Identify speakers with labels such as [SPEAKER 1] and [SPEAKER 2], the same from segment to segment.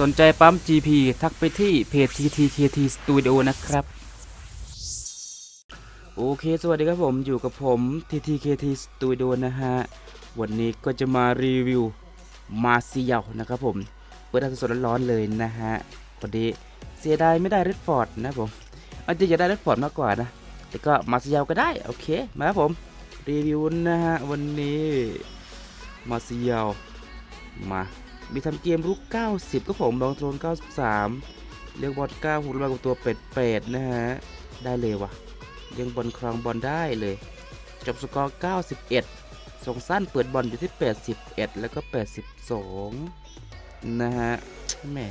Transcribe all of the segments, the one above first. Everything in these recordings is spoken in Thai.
[SPEAKER 1] สนใจปั๊ม GP ทักไปที่เพจ TTKT Studio นะครับ โอเค สวัสดีครับผมอยู่กับผม TTKT Studio นะฮะ วันนี้ก็จะมารีวิวมาเซียวนะครับผมเปิดสดๆร้อนๆเลยนะฮะพอดีเสียดายไม่ได้เรดฟอร์ดนะผมอันจริงจะได้เรดฟอร์ดมากกว่านะ แต่ก็มาเซียวก็ได้ โอเค มาครับผม รีวิวนะฮะ วันนี้มาเซียวมา มีทำเกมรุก 90 ก็ผมลองโทน 93 เรียกบอล9หุ่นมากับตัวเป็ดเป็ดนะฮะ ได้เลยวะยังบอลครองบอลได้เลย จบสกอร์ 91 ส่งสั้นเปิดบอลอยู่ที่ 81 แล้วก็ 82 นะฮะแหม่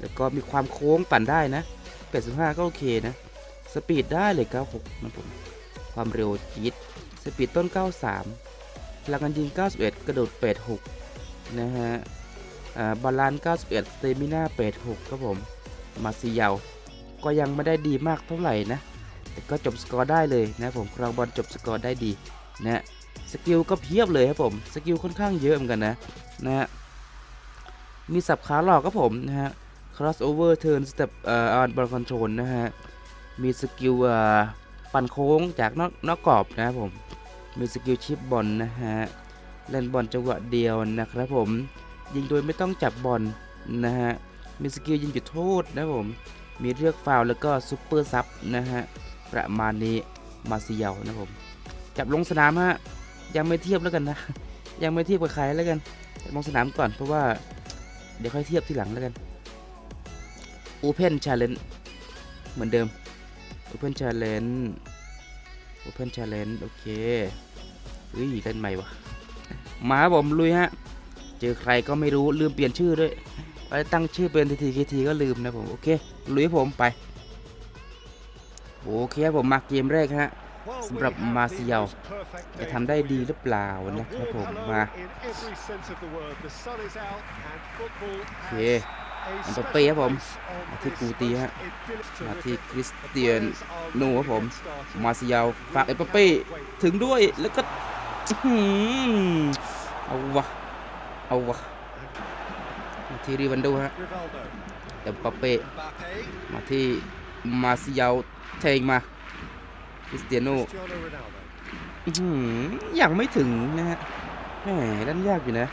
[SPEAKER 1] แล้วก็มีความโค้งปั่นได้นะ 85 ก็โอเคนะ สปีดได้เลย 96 นะผม ความเร็วจี๊ดสปีดต้น 93พลังการยิง 91 กระโดด 86 นะฮะอ่าบาลานซ์91สเตมิน่า86ครับผม มาซีเยาก็ยังไม่ได้ดีมากเท่าไหร่นะ แต่ก็จบสกอร์ได้เลยนะผมครองบอลจบสกอร์ได้ดีนะสกิลก็เพียบเลยครับผม สกิลค่อนข้างเยอะเหมือนกันนะนะฮะมีสับขาหลอกครับผมนะฮะ crossover turn step เอ่อ on ball control นะฮะ มีสกิลเอ่อปั่นโค้งจากนอกนอกกรอบนะครับผม มีสกิลชิปบอลนะฮะ เล่นบอลจังหวะเดียวนะครับผม ยิงโดยไม่ต้องจับบอลนะฮะ มีสกิลยิงจุดโทษนะผม มีเลือกฟาวแล้วก็ซุปเปอร์ซับนะฮะ ประมาณนี้มาเซียวนะผม จับลงสนามฮะ ยังไม่เทียบแล้วกันนะ ยังไม่เทียบกับใครแล้วกันจับลงสนามก่อนเพราะว่า เดี๋ยวค่อยเทียบทีหลังแล้วกัน Open Challenge เหมือนเดิม Open Challenge Open Challenge โอเคเฮ้ยเล่นใหม่วะ มาผมลุยฮะ เจอใครก็ไม่รู้ลืมเปลี่ยนชื่อด้วย ไปตั้งชื่อเป็นทีทีทีก็ลืมนะผม โอเค ลุยผมไป โอเคผมมาเกมแรกฮะสำหรับมาเซียวจะทำได้ดีหรือเปล่านะครับผมมาโอเคอันต่อไปครับผมมาที่กูตีฮะมาที่คริสเตียนโน่ครับผม มาเซียวฝากเอเปเป้ถึงด้วยแล้วก็ เอาวะ เอาวะ มาที่ริวันโดฮะเอเปาเป้มาที่มาซียาวเทงมาคริสเตียโนยังไม่ถึงนะฮะแหมเล่นยากอยู่นะ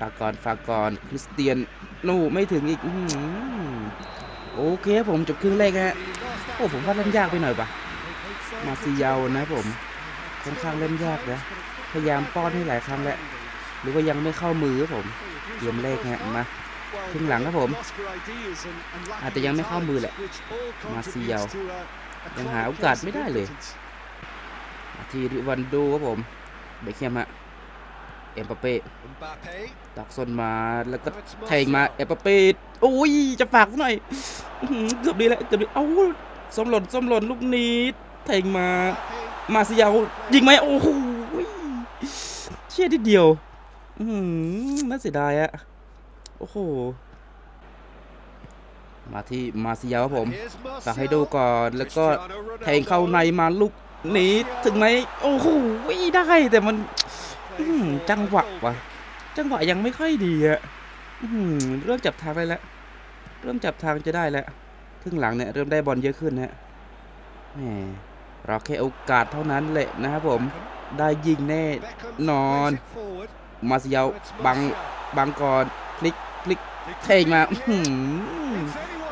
[SPEAKER 1] ฝากก่อนฝากก่อนคริสเตียนโนไม่ถึงอีกอโอเคครับผมจบครึ่งแรกฮะ โอ้ผมว่าเล่นยากไปหน่อยปะมาซีเยาวนะผมค่อนข้างเล่นยากนะพยายามป้อนให้หลายครั้งแล้วหรือว่ายังไม่เข้ามือครับผมเกมแรกฮะมาครึ่งหลังครับผม อาจจะยังไม่เข้ามือแหละ มาซีเยาวยังหาโอกาสไม่ได้เลยมาที่ริวันโดครับผมเบคแฮมฮะเอ็มปาเป้ตักส้นมาแล้วก็แทงมาเอ็มปเป้โอ้ยจะฝากหน่อยเกือบดีแล้วเกือบดีเอ้า ส้มหล่นส้มหล่นลูกนี้แทงมา มาซียวยิงไหมโอ้โหเชี่ยทีเดียว อือหือน่าเสียดายอะโอ้โห มาที่มาซียวครับผมฝากให้ดูก่อนแล้วก็แทงเข้าในมาลูกนี้ถึงไหมโอ้โหได้แต่มันอื้อหือจังหวะว่ะจังหวะยังไม่ค่อยดีอะอื้อหือเริ่มจับทางได้แล้ว เริ่มจับทางจะได้แล้ว รึ่งหลังเนี่ยเริ่มได้บอลเยอะขึ้นฮะแหมเราแค่โอกาสเท่านั้นแหละนะครับผมได้ยิงแน่นอน มาเซียวบังบังก่อนพลิกพลิกเทงมาอื้อหือ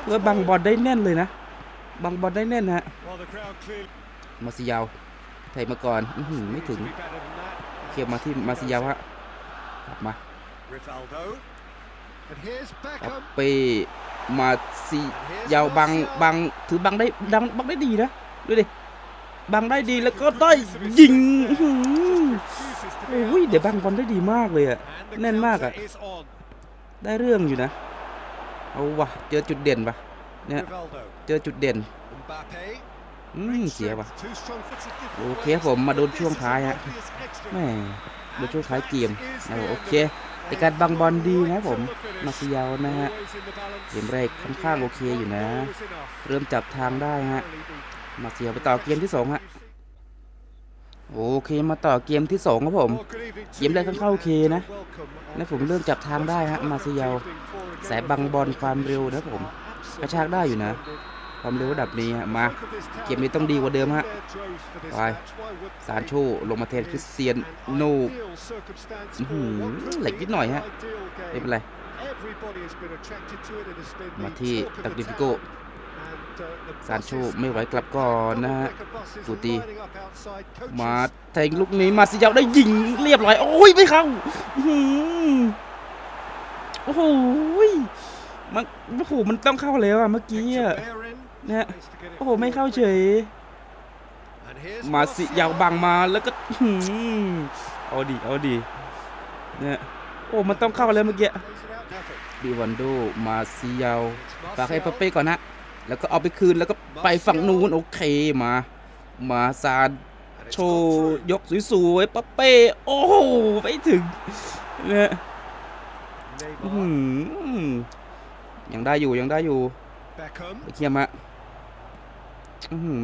[SPEAKER 1] เพื่อบังบอลได้แน่นเลยนะบังบอลได้แน่นฮะมาเซียวเทงมาก่อนอื้อหือไม่ถึงเขียบมาที่มาเซียวฮะกลับมาปัปเป้ มาซียาวบังบังถือบังได้ดังบังได้ดีนะดูดิบังได้ดีแล้วก็ได้ยิงอื้อหือโอ้ยเดี๋ยวบังบอลได้ดีมากเลยอะแน่นมากอะได้เรื่องอยู่นะเอาวะเจอจุดเด่นปะเนี่ยเจอจุดเด่นอืมเสียปะโอเคผมมาโดนช่วงท้ายฮะแม่โดนช่วงท้ายเกมนะผมโอเค แต่การบังบอลดีนะผมมาซียาวนะฮะเกมแรกค่อนข้างโอเคอยู่นะ เริ่มจับทางได้ฮะมาเซียวไปต่อเกมที่สองฮะโอเคมาต่อเกมที่สองครับผมเกมแรกค่อนข้างโอเคนะและผมเริ่มจับทางได้ฮะมาเซียลสายบังบอลความเร็วนะผมกระชากได้อยู่นะ ความเร็วระดับนี้ฮะมาเกมนี้ต้องดีกว่าเดิมฮะไปซานโชลงมาแทนคริสเตียนโน่หือเหล็กนิดหน่อยฮะไม่เป็นไรมาที่ตักดิฟิโกซานโชไม่ไหวกลับก่อนนะฮะกูตีมาแทงลูกนี้มาซิยาวได้ยิงเรียบร้อยโอ้ยไม่เข้าโอ้โหมันโอ้โหมันต้องเข้าแล้วอะเมื่อกี้อะ นะฮะโอ้โหไม่เข้าเฉย มาสิยาวบังมาแล้วก็อ๋อหือเอาดีเอาดีเนี่ยโอ้มันต้องเข้าแล้วเมื่อกี้ดีวันโดมาซิยาวฝากให้ปาเป้ก่อนนะแล้วก็เอาไปคืนแล้วก็ไปฝั่งนู้นโอเคมา มาซานโชว์ยกสวยๆปาเป้โอ้โหไปถึงเนี่ยยังได้อยู่ยังได้อยู่ไปเคียมา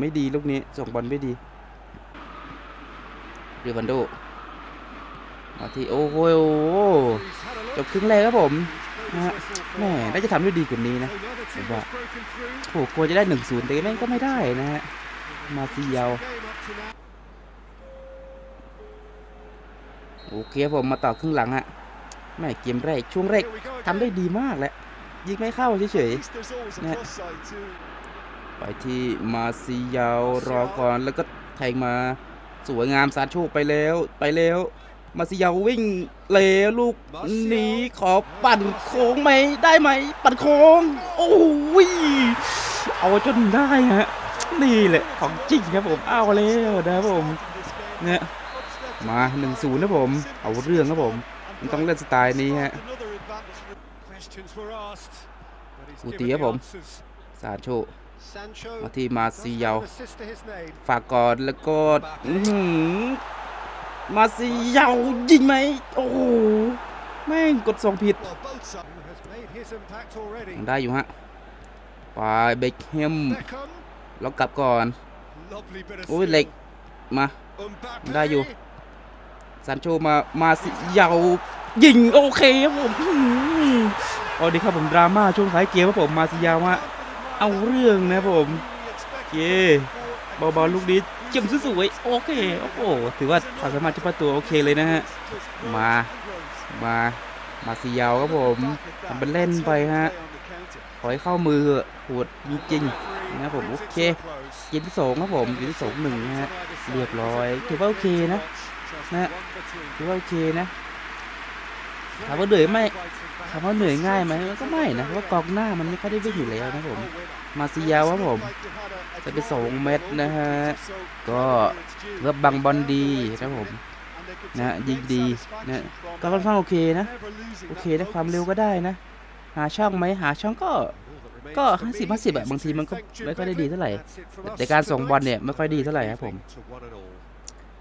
[SPEAKER 1] ไม่ดีลูกนี้ ส่งบอลไม่ดีเรวันโดมาที่โอ้โหจบครึ่งแรกครับผมนะฮะแม่น่าจะทำได้ดีกว่านี้นะผมว่าโอ้โหกลัวจะได้หนึ่งศูนย์แต่แม่งก็ไม่ได้นะฮะมาซีเยาวโอเคครับผมมาต่อครึ่งหลังฮะแม่เกมแรกช่วงแรกทำได้ดีมากแหละยิงไม่เข้าเฉยๆนี่ย ไปที่มาซียาวรอก่อนแล้วก็แทงมาสวยงามซานโชไปแล้วไปแล้ว มาซียาววิ่งแล้วลูกหนีขอปั่นโค้งไหมได้ไหม ปั่นโค้ง โอ้ยเอาจนได้ฮะนี่แหละของจริงครับผมเอาแล้วนะครับผมเนี่ยมา1นศูนย์นะผม เอาเรื่องครับผม มันต้องเล่นสไตล์นี้ฮะกูตีครับผมซานโช มาที่มาซีเยาวฝากก่อนแล้วก็อื้อหือมาซีเยาวยิงไหมโอ้โหแม่งกดสองผิดยังได้อยู่ฮะไปเบคแฮมแล้วกลับก่อนโอ้ยเหล็กมาได้อยู่ซันโชมามาซิเยาวยิงโอเคครับผมอื้อหือโอ้ดีครับผมดราม่าช่วงท้ายเกมครับผมมาซิเยาวฮะ เอาเรื่องนะผมโอเคเบาๆลูกนี้เจิมสวยๆโอเค โอ้โห ถือว่าความสามารถเฉพาะตัวโอเคเลยนะฮะ มา มา มาซียาวครับผมทำเป็นเล่นไปฮะขอให้เข้ามือเถอะโหดจริงๆนะผมโอเคเกมที่สองครับผมเกมที่สองหนึ่งนะฮะ เรียบร้อยถือว่าโอเคนะนะถือว่าโอเคนะ ถามว่าเหนื่อยไหมถามว่าเหนื่อยง่ายไหมมันก็ไม่นะเพราะว่ากองหน้ามันไม่ค่อยได้วิ่งอยู่แล้วนะผม มาซียาวครับผมจะไปสองเม็ดนะฮะ ก็เลือบบังบอลดีนะครับผมนะยิงดีนะก็ค่อนข้างโอเคนะ โอเคนะความเร็วก็ได้นะ หาช่องไหมหาช่องก็ก็ห้าสิบห้าสิบอะบางทีมันก็ไม่ค่อยได้ดีเท่าไหร่แต่การส่งบอลเนี่ยไม่ค่อยดีเท่าไหร่ครับผม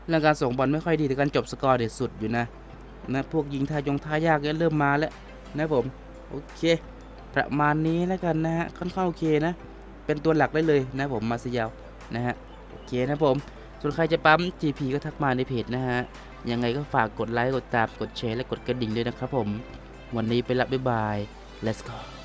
[SPEAKER 1] เรื่องการส่งบอลไม่ค่อยดีแต่การจบสกอร์เด็ดสุดอยู่นะ นะพวกยิงทายงท้ายากเนี่ยเริ่มมาแล้วนะผมโอเค ประมาณนี้แล้วกันนะฮะค่อนข้างโอเคนะ เป็นตัวหลักได้เลยนะผมมาซิยาวนะฮะโอเคนะผมส่วนใครจะปั๊ม GP ก็ทักมาในเพจนะฮะยังไงก็ฝากกดไลค์กดตามกดแชร์และกดกระดิ่งด้วยนะครับผม วันนี้ไปละบ๊ายบาย let's go